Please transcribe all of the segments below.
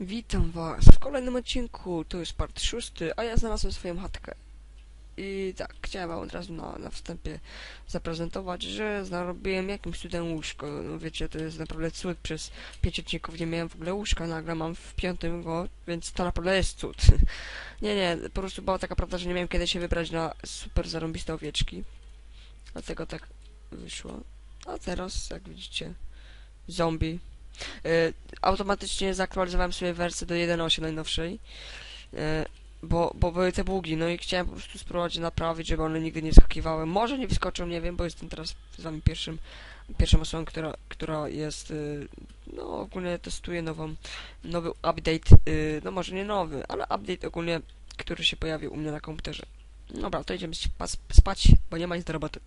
Witam was w kolejnym odcinku, to jest part szósty, a ja znalazłem swoją chatkę. I tak, chciałem wam od razu na, na wstępie zaprezentować, że zarobiłem jakimś cudem łóżko. No wiecie, to jest naprawdę cud, przez pięć odcinków nie miałem w ogóle łóżka, nagle mam w piątym go, więc to naprawdę jest cud. nie, nie, po prostu była taka prawda, że nie miałem kiedy się wybrać na super zarąbiste owieczki. Dlatego tak wyszło. A teraz, jak widzicie, zombie. E, automatycznie zaktualizowałem sobie wersję do 1.8 najnowszej, e, bo, bo były te bugi, no i chciałem po prostu spróbować naprawić, żeby one nigdy nie skakiwały. Może nie wyskoczą, nie wiem, bo jestem teraz z wami pierwszym, pierwszą osobą, która, która jest, y, no ogólnie testuje nową, nowy update, y, no może nie nowy, ale update ogólnie, który się pojawił u mnie na komputerze. Dobra, to idziemy spa- spać, bo nie ma nic do roboty.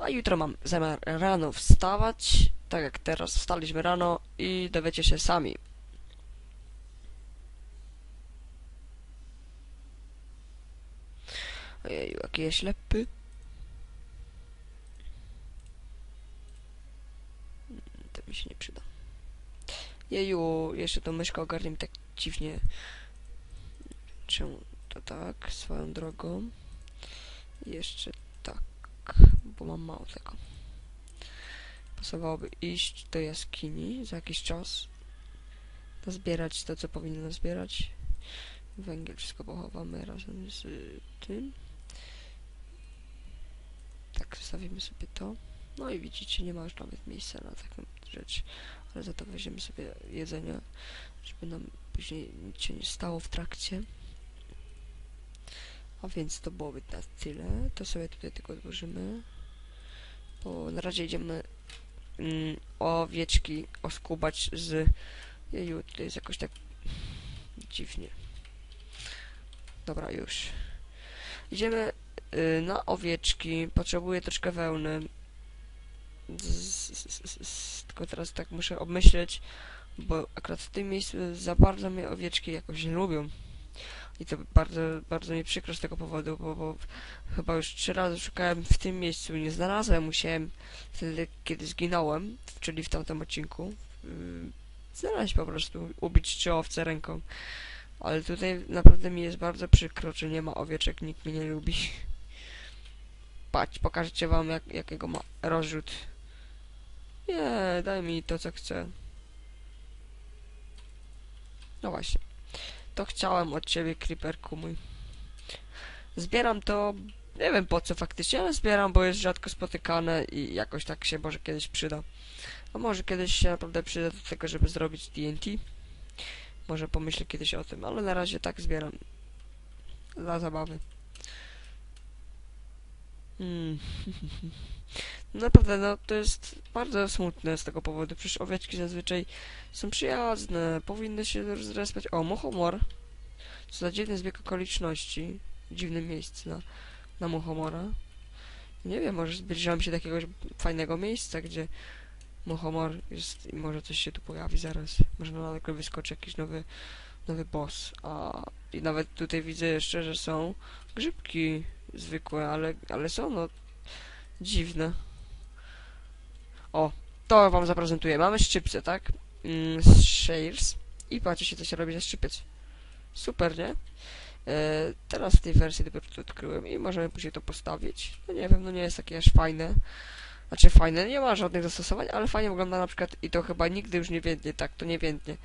A jutro mam zamiar rano wstawać, tak jak teraz wstaliśmy rano i dowiecie się sami. Ojej, jaki jest ślepy. Mm, To mi się nie przyda. Jeju, jeszcze tą myszkę ogarnię mi tak dziwnie. Czemu to tak, swoją drogą. Jeszcze tak, bo mam mało tego. Pasowałoby iść do jaskini za jakiś czas. Zbierać to, co powinno zbierać. Węgiel wszystko pochowamy razem z tym. Tak, zostawimy sobie to. No i widzicie, nie ma już nawet miejsca na taką rzecz. Ale za to weźmiemy sobie jedzenie, żeby nam później nic się nie stało w trakcie. A więc to byłoby na tyle. To sobie tutaj tylko odłożymy. Bo na razie idziemy mm, owieczki oskubać z... Jeju, to jest jakoś tak dziwnie. Dobra, już. Idziemy y, na owieczki. Potrzebuję troszkę wełny. Z, z, z, tylko teraz tak muszę obmyśleć, bo akurat w tym miejscu za bardzo mnie owieczki jakoś nie lubią. I to bardzo, bardzo mi przykro z tego powodu, bo, bo chyba już trzy razy szukałem w tym miejscu i nie znalazłem. Musiałem wtedy, kiedy zginąłem, czyli w tamtym odcinku, yy, znaleźć po prostu, ubić trzy owce ręką. Ale tutaj naprawdę mi jest bardzo przykro, że nie ma owieczek, nikt mnie nie lubi. Patrz, pokażę wam jak, jakiego ma rozrzut. Nie, daj mi to co chcę. No właśnie. To chciałem od ciebie, creeperku mój. Zbieram to, nie wiem po co faktycznie, ale zbieram, bo jest rzadko spotykane i jakoś tak się może kiedyś przyda. A może kiedyś się naprawdę przyda do tego, żeby zrobić TNT. Może pomyślę kiedyś o tym, ale na razie tak zbieram. Dla zabawy. Hmm. Naprawdę, no to jest bardzo smutne z tego powodu. Przecież owieczki zazwyczaj są przyjazne, powinny się zrespać. O, muchomor. Co za dziwny zbieg okoliczności. Dziwne miejsce na, na muchomora. Nie wiem, może zbliżam się do jakiegoś fajnego miejsca, gdzie muchomor jest i może coś się tu pojawi zaraz. Może na nagle wyskoczy jakiś nowy, nowy boss. A i nawet tutaj widzę jeszcze, że są grzybki zwykłe, ale, ale są no dziwne. O, to wam zaprezentuję. Mamy szczypce, tak? Mm, shares. I patrzcie, co się robi za szczypiec. Super, nie? E, teraz w tej wersji dopiero to odkryłem i możemy później to postawić. No nie wiem, no nie jest takie aż fajne. Znaczy fajne, nie ma żadnych zastosowań, ale fajnie wygląda na przykład i to chyba nigdy już nie więdnie, tak, to nie więdnie.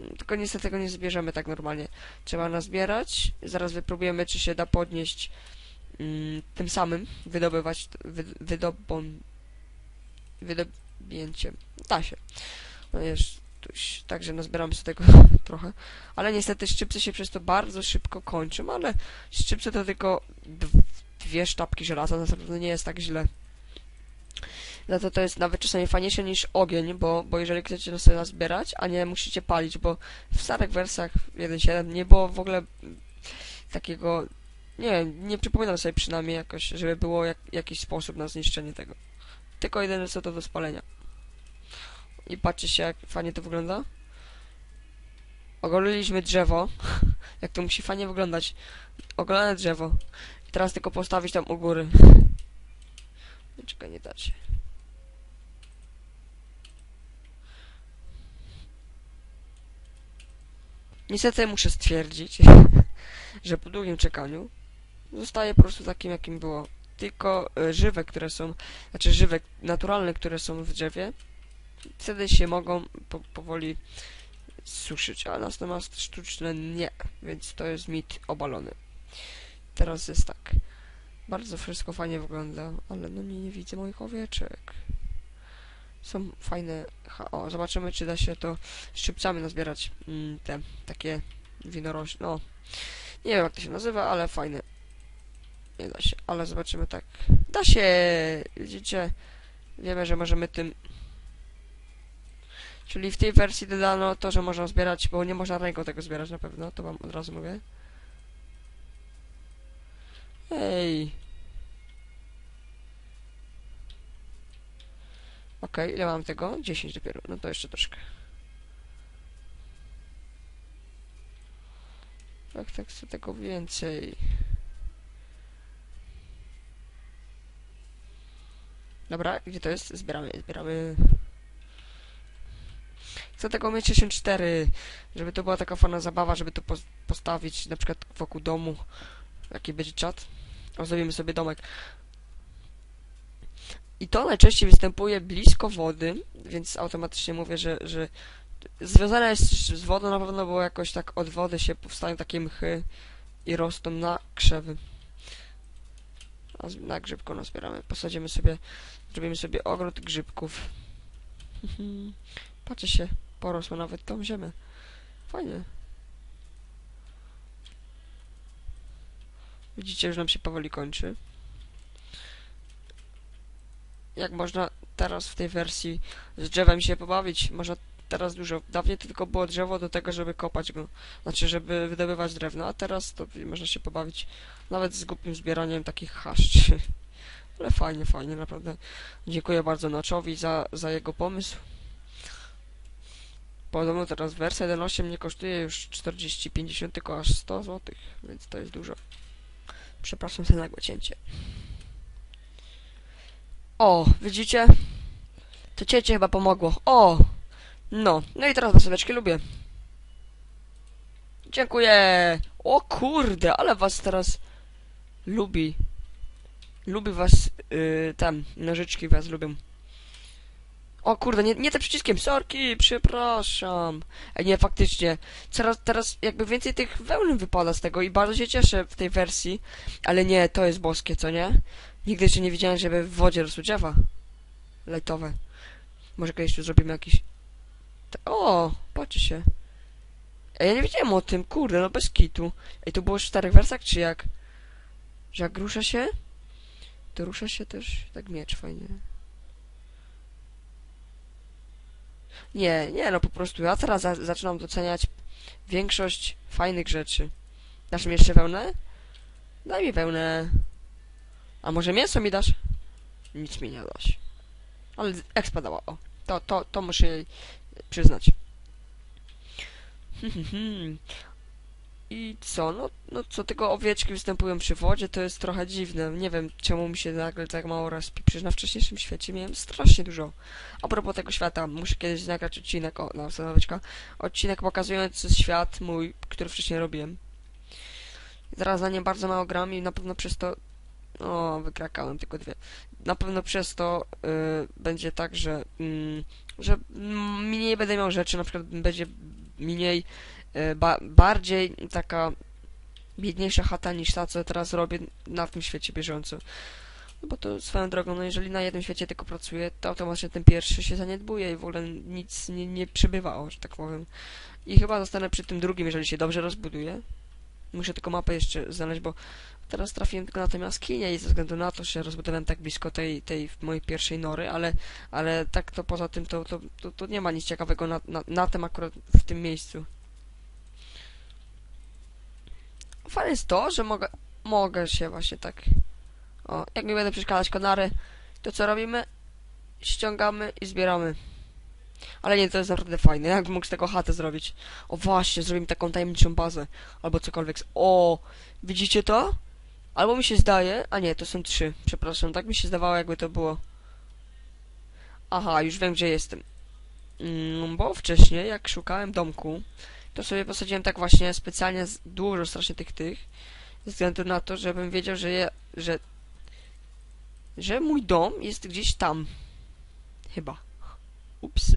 Mm, Tylko niestety tego nie zbierzemy tak normalnie. Trzeba nazbierać, zaraz wypróbujemy, czy się da podnieść mm, tym samym, wydobywać, wy, wydobon, wydobięciem. Da się. No jest, tuś, także nazbieramy sobie tego trochę. Ale niestety szczypce się przez to bardzo szybko kończą, ale szczypce to tylko dw- dwie sztabki żelaza, naprawdę nie jest tak źle. Za to to jest nawet czasami fajniejsze niż ogień, bo, bo jeżeli chcecie to sobie nazbierać, a nie musicie palić, bo w starych wersjach 1.7 nie było w ogóle takiego, nie nie przypominam sobie przynajmniej jakoś, żeby było jak, jakiś sposób na zniszczenie tego. Tylko jedyne co to do spalenia. I patrzcie się jak fajnie to wygląda. Ogoliliśmy drzewo. jak to musi fajnie wyglądać. Ogolone drzewo. I teraz tylko postawić tam u góry. Czekaj, nie da się. Niestety muszę stwierdzić, że po długim czekaniu zostaje po prostu takim, jakim było. Tylko e, żywe, które są, znaczy żywe, naturalne, które są w drzewie, wtedy się mogą po, powoli suszyć, a natomiast sztuczne nie, więc to jest mit obalony. Teraz jest tak. Bardzo wszystko fajnie wygląda, ale no nie, nie widzę moich owieczek. Są fajne... O, zobaczymy, czy da się to szczypcami nazbierać. Mm, te takie winorośli. No, nie wiem jak to się nazywa, ale fajne. Nie da się, ale zobaczymy tak. Da się! Widzicie? Wiemy, że możemy tym... Czyli w tej wersji dodano to, że można zbierać, bo nie można ręką tego zbierać na pewno, to wam od razu mówię. Ej. Okej, ile mam tego? 10 dopiero, no to jeszcze troszkę. Tak, tak, chcę tego więcej. Dobra, gdzie to jest? Zbieramy, zbieramy. Chcę tego mieć 64, żeby to była taka fajna zabawa, żeby to pos postawić na przykład wokół domu. Jaki będzie czat? O, zrobimy sobie domek. I to najczęściej występuje blisko wody, więc automatycznie mówię, że, że związane jest z wodą na pewno, bo jakoś tak od wody się powstają takie mchy i rosną na krzewy. Na grzybko nazbieramy. Posadzimy sobie, zrobimy sobie ogród grzybków. Patrzcie się, porosło nawet tą ziemię. Fajnie. Widzicie, już nam się powoli kończy. Jak można teraz w tej wersji z drzewem się pobawić? Można teraz dużo. Dawniej to tylko było drzewo do tego, żeby kopać go. Znaczy, żeby wydobywać drewno, a teraz to można się pobawić nawet z głupim zbieraniem takich chaszczy. Ale fajnie, fajnie, naprawdę. Dziękuję bardzo Noczowi za, za jego pomysł. Podobno teraz wersja 1.8 nie kosztuje już 40-50, tylko aż 100 zł, więc to jest dużo. Przepraszam za nagłe cięcie. O, widzicie? To cięcie chyba pomogło. O! No, no i teraz maseczki lubię. Dziękuję! O kurde, ale was teraz lubi. Lubi was, yy, tam, nożyczki was lubią. O kurde, nie, nie tym przyciskiem, sorki, przepraszam. Ej, nie, faktycznie. Teraz, teraz jakby więcej tych wełny wypada z tego i bardzo się cieszę w tej wersji. Ale nie, to jest boskie, co nie? Nigdy jeszcze nie widziałem, żeby w wodzie rosły drzewa. Może kiedyś tu zrobimy jakiś... O, patrzcie się. Ej, ja nie wiedziałem o tym, kurde, no bez kitu. Ej, to było w starych wersach, czy jak? Że jak rusza się, to rusza się też tak miecz fajnie. Nie, nie, no po prostu ja teraz za zaczynam doceniać większość fajnych rzeczy. Dasz mi jeszcze wełnę? Daj mi wełnę. A może mięso mi dasz? Nic mi nie dasz. Ale expa dała, o. To, to, to muszę przyznać. I co? No, no co, tylko owieczki występują przy wodzie, to jest trochę dziwne. Nie wiem, czemu mi się nagle tak mało rozpi. Przecież na wcześniejszym świecie miałem strasznie dużo. A propos tego świata, muszę kiedyś nagrać odcinek, o, no, owieczka, odcinek pokazujący świat mój, który wcześniej robiłem. Zaraz za nie bardzo mało gram i na pewno przez to... O, wykrakałem tylko dwie. Na pewno przez to y, będzie tak, że, mm, że mm, mniej będę miał rzeczy, na przykład będzie mniej, y, ba, bardziej taka biedniejsza chata niż ta, co teraz robię na tym świecie bieżąco. No bo to swoją drogą, no jeżeli na jednym świecie tylko pracuję, to automatycznie ten pierwszy się zaniedbuje i w ogóle nic nie, nie przybywało, że tak powiem. I chyba zostanę przy tym drugim, jeżeli się dobrze rozbuduje. Muszę tylko mapę jeszcze znaleźć, bo teraz trafiłem tylko na tę jaskinię i ze względu na to, że rozbudowałem tak blisko tej, tej mojej pierwszej nory, ale, ale tak to poza tym to, to, to, to nie ma nic ciekawego na, na, na tym akurat w tym miejscu. Fajne jest to, że mogę, mogę się właśnie tak... O, jak mi będę przeszkadzać konary, to co robimy? Ściągamy i zbieramy. Ale nie, to jest naprawdę fajne. Jak mógł z tego chatę zrobić? O właśnie, zrobimy taką tajemniczą bazę. Albo cokolwiek. O, widzicie to? Albo mi się zdaje... A nie, to są trzy. Przepraszam, tak mi się zdawało, jakby to było. Aha, już wiem, gdzie jestem. Mm, bo wcześniej, jak szukałem domku, to sobie posadziłem tak właśnie specjalnie dużo strasznie tych tych, ze względu na to, żebym wiedział, że je, że że mój dom jest gdzieś tam. Chyba. Ups.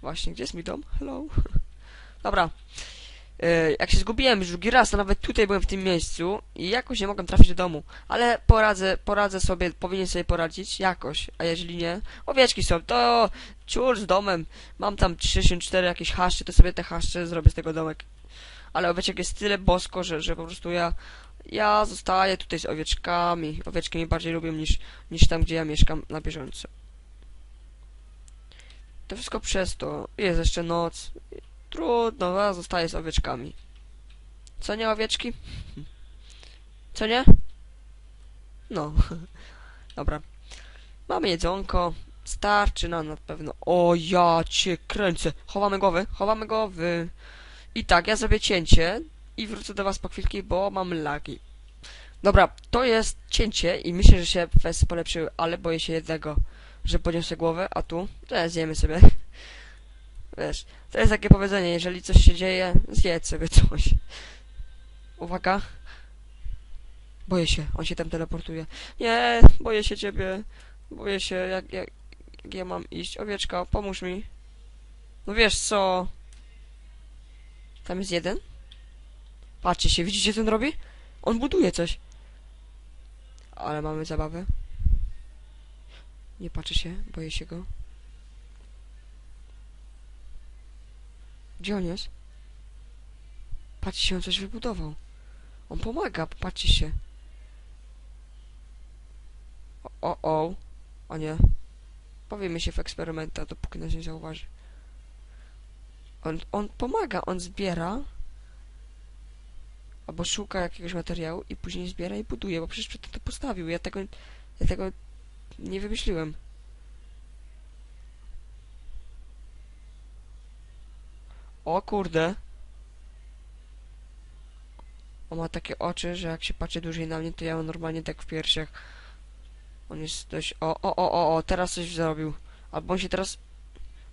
Właśnie, gdzie jest mój dom? Hello. Dobra. E, jak się zgubiłem już drugi raz, to nawet tutaj byłem w tym miejscu i jakoś nie mogłem trafić do domu. Ale poradzę, poradzę sobie, powinien sobie poradzić jakoś. A jeżeli nie, owieczki są, to ciur z domem. Mam tam 64 jakieś haszcze, to sobie te haszcze zrobię z tego domek. Ale owieczek jest tyle bosko, że, że po prostu ja ja zostaję tutaj z owieczkami. Owieczki mnie bardziej lubią niż, niż tam, gdzie ja mieszkam na bieżąco. To wszystko przez to. Jest jeszcze noc. Trudno, ja zostaję z owieczkami. Co nie, owieczki? Co nie? No. Dobra. Mamy jedzonko. Starczy nam na pewno. O, ja cię kręcę. Chowamy głowy, chowamy głowy. I tak, ja zrobię cięcie i wrócę do was po chwilki, bo mam lagi. Dobra, to jest cięcie i myślę, że się kwestie polepszyły, ale boję się jednego, że podniosę głowę, a tu, to zjemy sobie. Wiesz, to jest takie powiedzenie, jeżeli coś się dzieje, zjedz sobie coś. Uwaga. Boję się, on się tam teleportuje. Nie, boję się ciebie. Boję się, jak, jak, jak ja mam iść. Owieczka, pomóż mi. No wiesz co? Tam jest jeden? Patrzcie się, widzicie co on robi? On buduje coś. Ale mamy zabawę. Nie patrzy się, boję się go. Gdzie on jest? Patrzcie się, on coś wybudował. On pomaga, patrzcie się. O, o, o. O nie. Powiemy się w eksperymenta, dopóki nas nie zauważy. On, on pomaga, on zbiera albo szuka jakiegoś materiału i później zbiera i buduje, bo przecież przedtem to postawił. Ja tego, ja tego nie wymyśliłem. O kurde. On ma takie oczy, że jak się patrzy dłużej na mnie, to ja mam normalnie tak w piersiach. On jest dość... O, o, o, o, o, teraz coś zrobił. Albo on się teraz...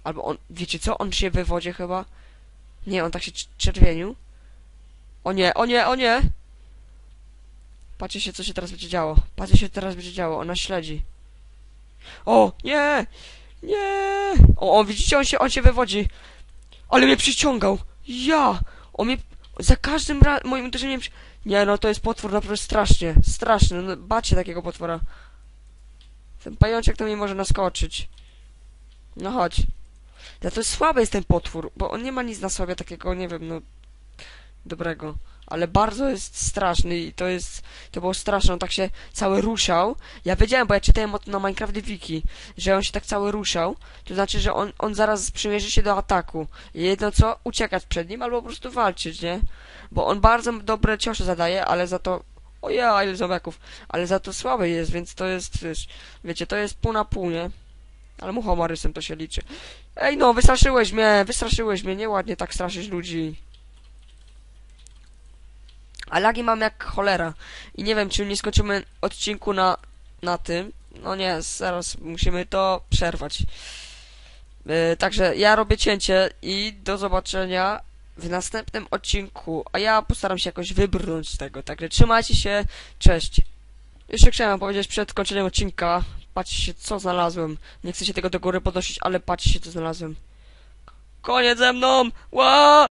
Albo on... Wiecie co? On się we wodzie chyba... Nie, on tak się cz- czerwienił. O nie, o nie, o nie! Patrzcie się, co się teraz będzie działo. Patrzcie się, teraz będzie działo. Ona śledzi. O, nie! Nie! O, o widzicie, on się, on się wywodzi. Ale mnie przyciągał. Ja! On mnie... Za każdym ra moim uderzeniem... przy- Nie, no to jest potwór naprawdę strasznie. Straszny. No, bacie takiego potwora. Ten pajączek to mnie może naskoczyć. No chodź. Ja to jest słaby jest ten potwór, bo on nie ma nic na sobie takiego, nie wiem, no... Dobrego. Ale bardzo jest straszny i to jest... To było straszne, on tak się cały ruszał. Ja wiedziałem, bo ja czytałem o na Minecraft Wiki, że on się tak cały ruszał. To znaczy, że on, on zaraz przymierzy się do ataku. I jedno co, uciekać przed nim albo po prostu walczyć, nie? Bo on bardzo dobre ciosze zadaje, ale za to... O ja, ile zombiaków. Ale za to słaby jest, więc to jest, wiesz, wiecie, to jest pół na pół, nie? Ale muchomorysem to się liczy. Ej no, wystraszyłeś mnie, wystraszyłeś mnie, nieładnie tak straszyć ludzi. A lagi mam jak cholera. I nie wiem, czy nie skończymy odcinku na, na tym. No nie, zaraz musimy to przerwać. Yy, także ja robię cięcie i do zobaczenia w następnym odcinku. A ja postaram się jakoś wybrnąć z tego. Także trzymajcie się, cześć. Jeszcze chciałem powiedzieć przed kończeniem odcinka. Patrzcie się, co znalazłem. Nie chcę się tego do góry podnosić, ale patrzcie się, co znalazłem. Koniec ze mną! Ła!